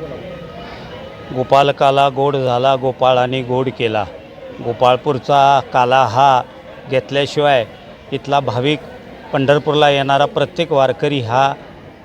गोपाल काला गोड झाला गोपाळाने गोड केला. गोपाळपूरचा काला हा घेतल्याशिवाय इथला भाविक पंढरपूरला येणारा प्रत्येक वारकरी हा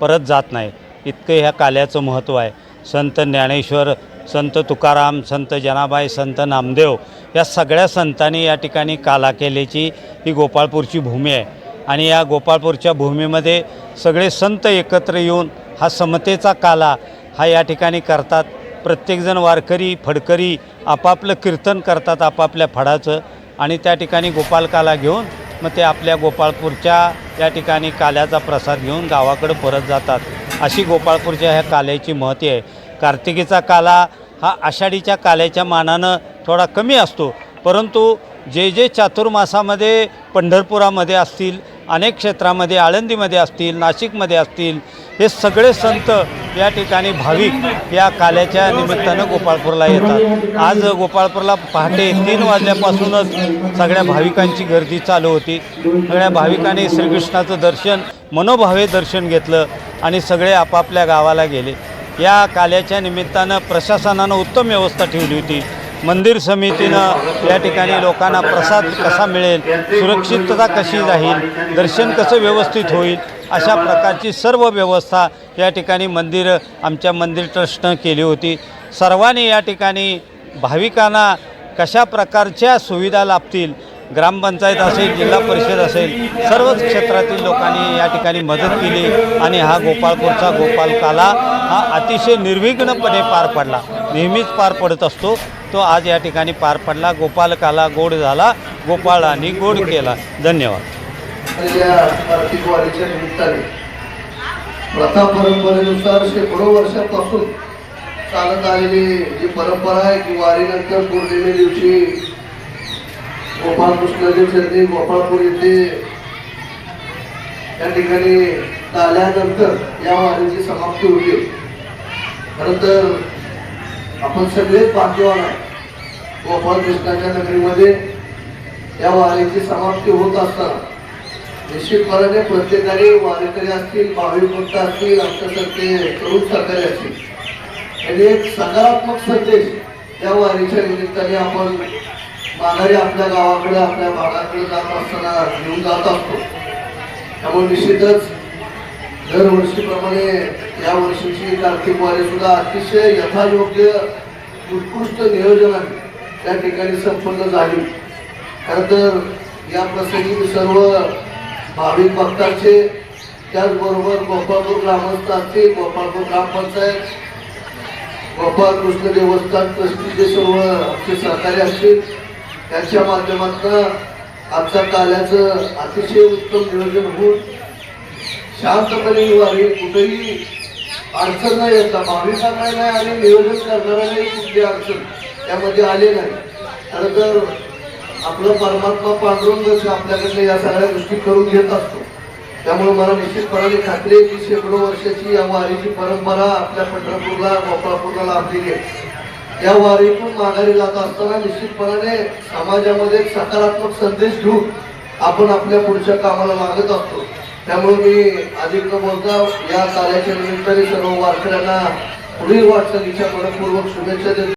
परत जात नाही. इतकं ह्या काल्याचं महत्त्व आहे. संत ज्ञानेश्वर संत तुकाराम संत जनाबाई संत नामदेव या सगळ्या संतांनी या ठिकाणी काला केल्याची ही गोपाळपूरची भूमी आहे. आणि या गोपाळपूरच्या भूमीमध्ये सगळे संत एकत्र येऊन हा समतेचा काला हा या ठिकाणी करतात. प्रत्येकजण वारकरी फडकरी आपापलं कीर्तन करतात आपापल्या फडाचं आणि त्या ठिकाणी गोपालकाला घेऊन मग ते आपल्या गोपाळपूरच्या या ठिकाणी काल्याचा प्रसाद घेऊन गावाकडं परत जातात. अशी गोपाळपूरच्या ह्या काल्याची महती आहे. कार्तिकीचा काला हा आषाढीच्या काल्याच्या मानानं थोडा कमी असतो. परंतु जे जे चातुर्मासामध्ये पंढरपुरामध्ये असतील अनेक क्षेत्रामध्ये आळंदीमध्ये असतील नाशिकमध्ये असतील हे सगळे संत या ठिकाणी भाविक या काल्याच्या निमित्तानं गोपाळपूरला येतात. आज गोपाळपूरला पहाटे तीन वाजल्यापासूनच सगळ्या भाविकांची गर्दी चालू होती. सगळ्या भाविकांनी श्रीकृष्णाचं दर्शन मनोभावे दर्शन घेतलं आणि सगळे आपापल्या गावाला गेले. या काल्याच्या निमित्तानं प्रशासनानं उत्तम व्यवस्था ठेवली होती. मंदिर समितीनं या ठिकाणी लोकांना प्रसाद कसा मिळेल सुरक्षितता कशी राहील दर्शन कसं व्यवस्थित होईल अशा प्रकारची सर्व व्यवस्था या ठिकाणी मंदिर आमच्या मंदिर ट्रस्टनं केली होती. सर्वांनी या ठिकाणी भाविकांना कशा प्रकारच्या सुविधा लाभतील ग्रामपंचायत असेल जिल्हा परिषद असेल सर्वच क्षेत्रातील लोकांनी या ठिकाणी मदत केली आणि हा गोपाळपूरचा गोपाल काला हा अतिशय निर्विघ्नपणे पार पडला. नेहमीच पार पडत असतो. तो आज या ठिकाणी पार पडला. गोपाल काला गोड झाला. गोपाळाने गोड केला. धन्यवाद. आर्थिक वाढीच्या निमित्ताने प्रथा परंपरेनुसार शेकडो वर्षापासून चालत आलेली जी परंपरा आहे की वारीनंतर पौर्णिमे दिवशी गोपाळकृष्णाजी चरणी गोपाळपूर येथे या ठिकाणी आल्यानंतर या वारीची समाप्ती होते. खरं तर आपण सगळेच भाग्यवान आहे गोपाळकृष्णाच्या नगरीमध्ये या वारीची समाप्ती होत असताना निश्चितपणाने प्रत्येकाने वारकरी असतील भाविक भक्त असतील आमच्यासारखे तरुण सहकारी असतील. आणि एक सकारात्मक संदेश या वारीच्या निमित्ताने आपण माघारी आपल्या गावाकडे आपल्या भागाकडे जात असताना घेऊन जात असतो. त्यामुळे निश्चितच दरवर्षीप्रमाणे या वर्षीची कार्तिक वारी सुद्धा अतिशय यथायोग्य उत्कृष्ट नियोजनाने त्या ठिकाणी संपन्न झाली. खरं तर या प्रसंगी मी सर्व भाविक भक्तांचे त्याचबरोबर गोपाळपूर ग्रामस्थ असतील गोपाळपूर ग्रामपंचायत गोपाळ कृष्ण देवस्थान ट्रस्टीचे सर्व आमचे सहकारी असतील त्यांच्या माध्यमातून आमच्या कार्याचं अतिशय उत्तम नियोजन होऊन शांतपणे ही वारी कुठेही अडचण नाही येता भाविकांना नाही आणि नियोजन करणाऱ्यालाही कुठली अडचण त्यामध्ये आले नाही. खरं तर आपलं परमात्मा पांडुरंगच आपल्याकडे या सगळ्या गोष्टी करून घेत असतो त्यामुळे मला निश्चितपणाने खात्री आहे की शेकडो वर्षाची या वारीची परंपरा आपल्या पंढरपूरला गोपाळपूरला लाभलेली आहे. या वारीतून माघारी जात असताना निश्चितपणाने समाजामध्ये एक सकारात्मक संदेश घेऊन आपण आपल्या पुढच्या कामाला लागत असतो. त्यामुळे मी अधिक न बोलता या कार्याच्या निमित्ताने सर्व वारकऱ्यांना पुढील वाटचालीच्या मनपूर्वक शुभेच्छा देतो.